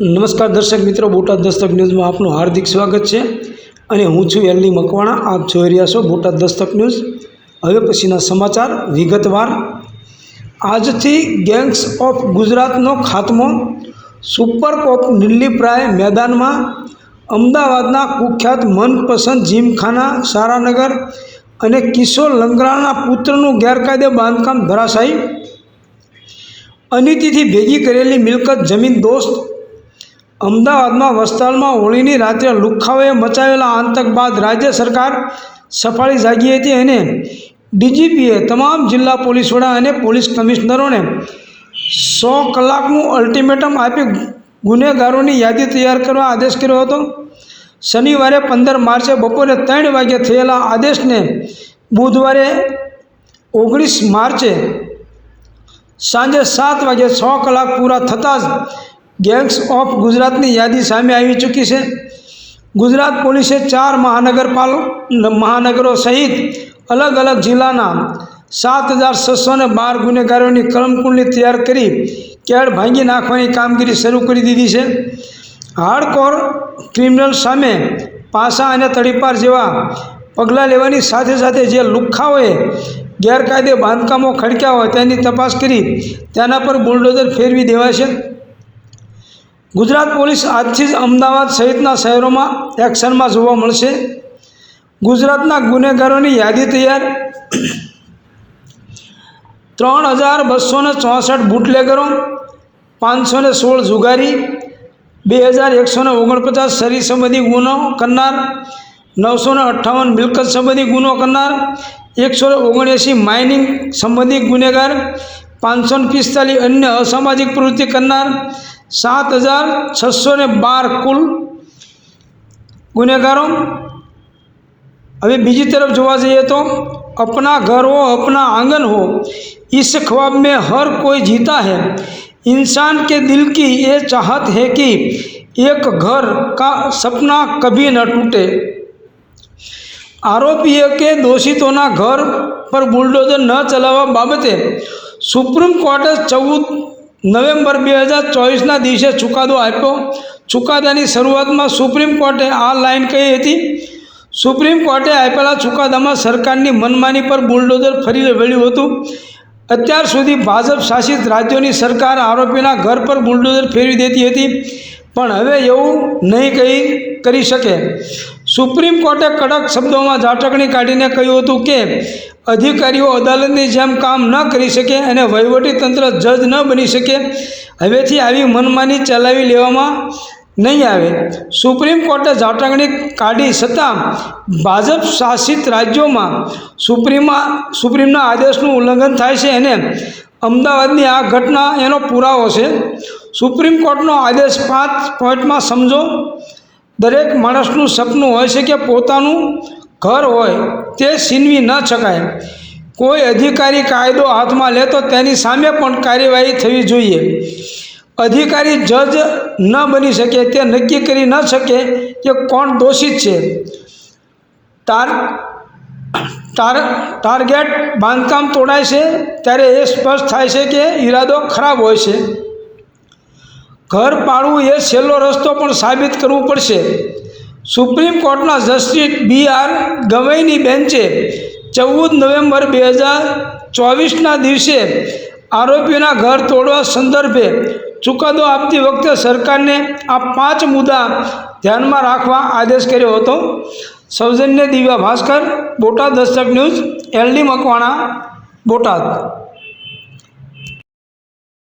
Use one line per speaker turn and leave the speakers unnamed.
નમસ્કાર દર્શક મિત્રો, બોટાદ દસ્તક ન્યૂઝમાં આપનું હાર્દિક સ્વાગત છે અને હું છું એલની મકવાણા, આપ જોઈ રહ્યા છો બોટાદ દસ્તક ન્યૂઝ. હવે પછીના સમાચાર વિગતવાર. આજથી ગેંગ્સ ઓફ ગુજરાતનો ખાત્મો, સુપર કોપ નિલ્લીપ્રાય મેદાનમાં, અમદાવાદના કુખ્યાત મનપસંદ જીમખાના સારાનગર અને કિશોર લંગરાના પુત્રનું ગેરકાયદે બાંધકામ ધરાશાયી. અનિતિથી ભેગી કરેલી મિલકત જમીન દોસ્ત અમદાવાદમાં વસ્તાલમાં હોળીની રાત્રે લુખ્ખાઓએ મચાવેલા આતંક બાદ રાજ્ય સરકાર સફાળી જાગી હતી અને ડીજીપીએ તમામ જિલ્લા પોલીસ વડા અને પોલીસ કમિશનરોને સો કલાકનું અલ્ટિમેટમ આપી ગુનેગારોની યાદી તૈયાર કરવા આદેશ કર્યો હતો. શનિવારે પંદર માર્ચે બપોરે ત્રણ વાગે થયેલા આદેશને બુધવારે ઓગણીસ માર્ચે સાંજે સાત વાગે છ કલાક પૂરા થતાં જ ગેંગ્સ ઓફ ગુજરાતની યાદી સામે આવી ચૂકી છે. ગુજરાત પોલીસે ચાર મહાનગરપાલ, મહાનગરો સહિત અલગ અલગ જિલ્લાના સાત હજાર છસો ને બાર ગુનેગારોની કલમકુંડલી તૈયાર કરી કેળ ભાંગી નાખવાની કામગીરી શરૂ કરી દીધી છે. હાર્ડકોર ક્રિમિનલ સામે પાસા અને તડીપાર જેવા પગલાં લેવાની સાથે સાથે જે લુખ્ખાઓએ ગેરકાયદે બાંધકામો ખડક્યા હોય તેની તપાસ કરી તેના પર બુલડોઝર ફેરવી દેવાશે. ગુજરાત પોલીસ આજથી જ અમદાવાદ સહિતના શહેરોમાં એક્શનમાં જોવા મળશે. ગુજરાતના ગુનેગારોની યાદી તૈયાર. ત્રણ હજાર બસો ને ચોસઠ બુટલેગરો, પાંચસો ને સોળ જુગારી, બે હજાર એકસો ને ઓગણપચાસ શરીર સંબંધી ગુનો કરનાર, નવસો ને અઠ્ઠાવન મિલકત સંબંધી ગુનો કરનાર, એકસો ઓગણએંસી માઇનિંગ સંબંધી ગુનેગાર, પાંચસો પિસ્તાલીસ અન્ય અસામાજિક પ્રવૃત્તિ કરનાર સાત હજાર છસો ને બાર કુલ ગુનેગારો હવે બીજી તરફ જોવા જઈએ તો अपना घर हो अपना आंगन हो इस ख्वाब में हर कोई जीता है इंसान के दिल की ये चाहत है कि एक घर का सपना कभी न टूटे આરોપીએ કે દોષિતોના ઘર પર બુલડોઝર ન ચલાવવા બાબતે સુપ્રીમ કોર્ટે ચૌદ નવેમ્બર બે હજાર ચોવીસના દિવસે ચુકાદો આપ્યો. ચુકાદાની શરૂઆતમાં સુપ્રીમ કોર્ટે આ લાઈન કહી હતી. સુપ્રીમ કોર્ટે આપેલા ચુકાદામાં સરકારની મનમાની પર બુલડોઝર ફરી વળ્યું હતું. અત્યાર સુધી ભાજપ શાસિત રાજ્યોની સરકાર આરોપીના ઘર પર બુલડોઝર ફેરવી દેતી હતી. પણ હવે એવું નહીં કહી, કરી શકે. સુપ્રીમ કોર્ટે કડક શબ્દોમાં ઝાટકણી કાઢીને કહ્યું હતું કે અધિકારીઓ અદાલતની જેમ કામ ન કરી શકે અને વહીવટીતંત્ર જજ ન બની શકે, હવેથી આવી મનમાની ચલાવી લેવામાં નહીં આવે. સુપ્રીમ કોર્ટે ઝાટકણી કાઢી છતાં ભાજપ શાસિત રાજ્યોમાં સુપ્રીમમાં સુપ્રીમના આદેશનું ઉલ્લંઘન થાય છે અને અમદાવાદની આ ઘટના એનો પુરાવો છે. સુપ્રીમ કોર્ટનો આદેશ પાંચ પોઈન્ટમાં સમજો. દરેક માણસનું સપનું હોય છે કે પોતાનું ઘર હોય તે છીનવી ન શકાય. કોઈ અધિકારી કાયદો હાથમાં લે તો તેની સામે પણ કાર્યવાહી થવી જોઈએ. અધિકારી જજ ન બની શકે, તે નક્કી કરી ન શકે કે કોણ દોષિત છે. ટાર તાર, ટાર્ગેટ બાંધકામ તોડાય છે ત્યારે એ સ્પષ્ટ થાય છે કે ઈરાદો ખરાબ હોય છે. ઘર પાડવું એ છેલ્લો રસ્તો પણ સાબિત કરવું પડશે. સુપ્રીમ કોર્ટના જસ્ટિસ બી આર ગવઈની બેન્ચે ચૌદ નવેમ્બર બે હજાર ચોવીસના દિવસે આરોપીના ઘર તોડવા સંદર્ભે ચુકાદો આપતી વખતે સરકારને આ પાંચ મુદ્દા ધ્યાનમાં રાખવા આદેશ કર્યો હતો. સૌજન્ય દિવ્યા ભાસ્કર, બોટાદ દસ્તક ન્યૂઝ, એલડી મકવાણા, બોટાદ.